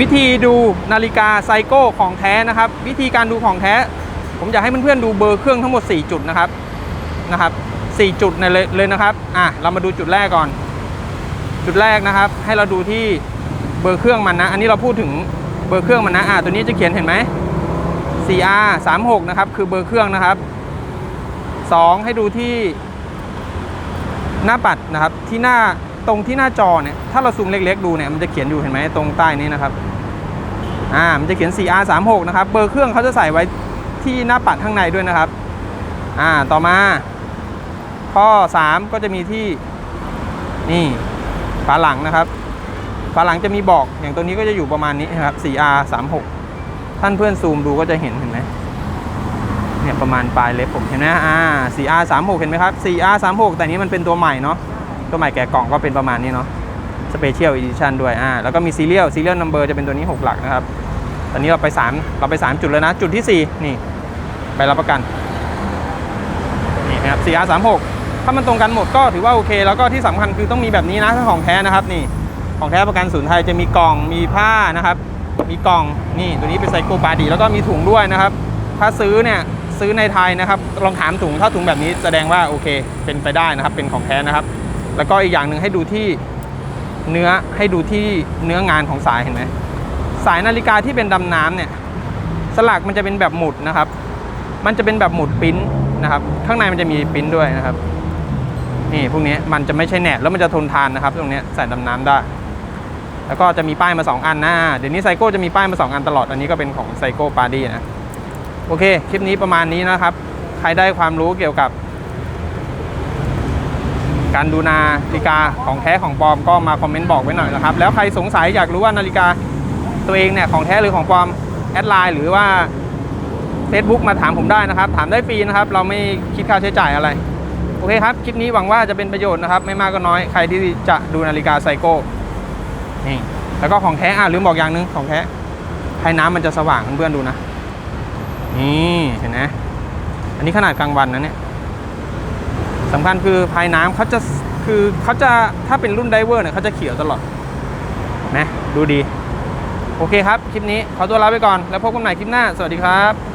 วิธีดูนาฬิกาไซโก้ของแท้นะครับ วิธีการดูของแท้ ผมอยากให้เพื่อนๆดูเบอร์เครื่องทั้งหมด 4 จุดนะครับนะครับ4จุดในเลยเลยนะครับอะเรามาดูจุดแรกก่อน จุดแรกนะครับ ให้เราดูที่เบอร์เครื่องมันนะ อันนี้เราพูดถึงเบอร์เครื่องมันนะอะตัวนี้จะเขียนเห็นไหม 4R 36นะครับคือเบอร์เครื่องนะครับ 2 ให้ดูที่หน้าปัดนะครับที่หน้าตรงที่หน้าจอเนี่ยถ้าเราซูมเล็กๆดูเนี่ยมันจะเขียนอยู่เห็นไหมตรงใต้นี้นะครับ อ่ามันจะเขียน 4R 36 นะครับ เบอร์เครื่องเขาจะใส่ไว้ที่หน้าปัดข้างในด้วยนะครับ อ่า ต่อมา ข้อ 3 ก็จะมีที่ นี่ ฝาหลังนะครับ ฝาหลังจะมีบอก อย่างตัวนี้ก็จะอยู่ประมาณนี้นะครับ 4R 36 ท่านเพื่อนซูมดูก็จะเห็นเห็นไหมเนี่ยประมาณปลายเล็บผมเห็นไหมอ่า 4R 36 เห็นไหมครับ 4R 36 แต่นี้มันเป็นตัวใหม่เนาะ ตัวใหม่แกะกล่องก็เป็นประมาณนี้เนาะ Special Edition ด้วยอ่าแล้วก็มี Serial Serial Number จะเป็นตัวนี้ 6 หลักนะครับ ตอนนี้เราไป 3 เราไป 3 จุดแล้วนะ จุดที่ 4 นี่ไปรับประกัน นี่นะครับ 4R 36 ถ้ามันตรงกันหมดก็ถือว่าโอเค แล้วก็ที่สำคัญคือต้องมีแบบนี้นะถ้าของแท้นะครับนี่ของแท้ประกันศูนย์ไทยจะมีกล่องมีผ้านะครับ มีกล่องนี่ตัวนี้เป็นไซโคปาดี แล้วก็มีถุงด้วยนะครับ ถ้าซื้อเนี่ยซื้อในไทยนะครับ ลองถามถุงถ้าถุงแบบนี้แสดงว่าโอเค เป็นไปได้นะครับ เป็นของแท้นะครับ แล้วก็อีกอย่างหนึ่งให้ดูที่ เนื้อให้ดูที่เนื้องานของสายเห็นไหมสายนาฬิกาที่เป็นดำน้ำเนี่ย สลักมันจะเป็นแบบหมุดนะครับ มันจะเป็นแบบหมุดปริ้นนะครับ ข้างในมันจะมีปริ้นด้วยนะครับ นี่พวกนี้มันจะไม่ใช่แหนบแล้วมันจะทนทานนะครับ ตรงนี้ใส่ดำน้ำได้ แล้วก็จะมีป้ายมา 2 อันนะเดี๋ยวนี้ไซโก้จะมีป้ายมา 2 อันตลอด อันนี้ก็เป็นของไซโก้ปาร์ดี้นะ โอเค คลิปนี้ประมาณนี้นะครับ ใครได้ความรู้เกี่ยวกับ การดูนาฬิกาของแท้ของปลอมก็มาคอมเมนต์บอกไว้หน่อยนะครับ แล้วใครสงสัยอยากรู้ว่านาฬิกาตัวเองเนี่ยของแท้หรือของปลอมแอดไลน์หรือว่า Facebook มาถามผมได้นะครับ ถามได้ฟรีนะครับ เราไม่คิดค่าใช้จ่ายอะไร โอเคครับ คลิปนี้หวังว่าจะเป็นประโยชน์นะครับ ไม่มากก็น้อยใครที่จะดูนาฬิกาไซโก้นี่แล้วก็ของแท้อะลืมบอกอย่างหนึงของแท้ภายน้ำมันจะสว่างเพื่อนๆดูนะนี่เห็นไหมอันนี้ขนาดกลางวันนะเนี่ย สำคัญคือภายน้ำเขาจะคือเขาจะถ้าเป็นรุ่นไดเวอร์เนี่ยเขาจะเขียวตลอดนะดูดี โอเคครับ คลิปนี้ขอตัวลาไปก่อน แล้วพบกันใหม่คลิปหน้า สวัสดีครับ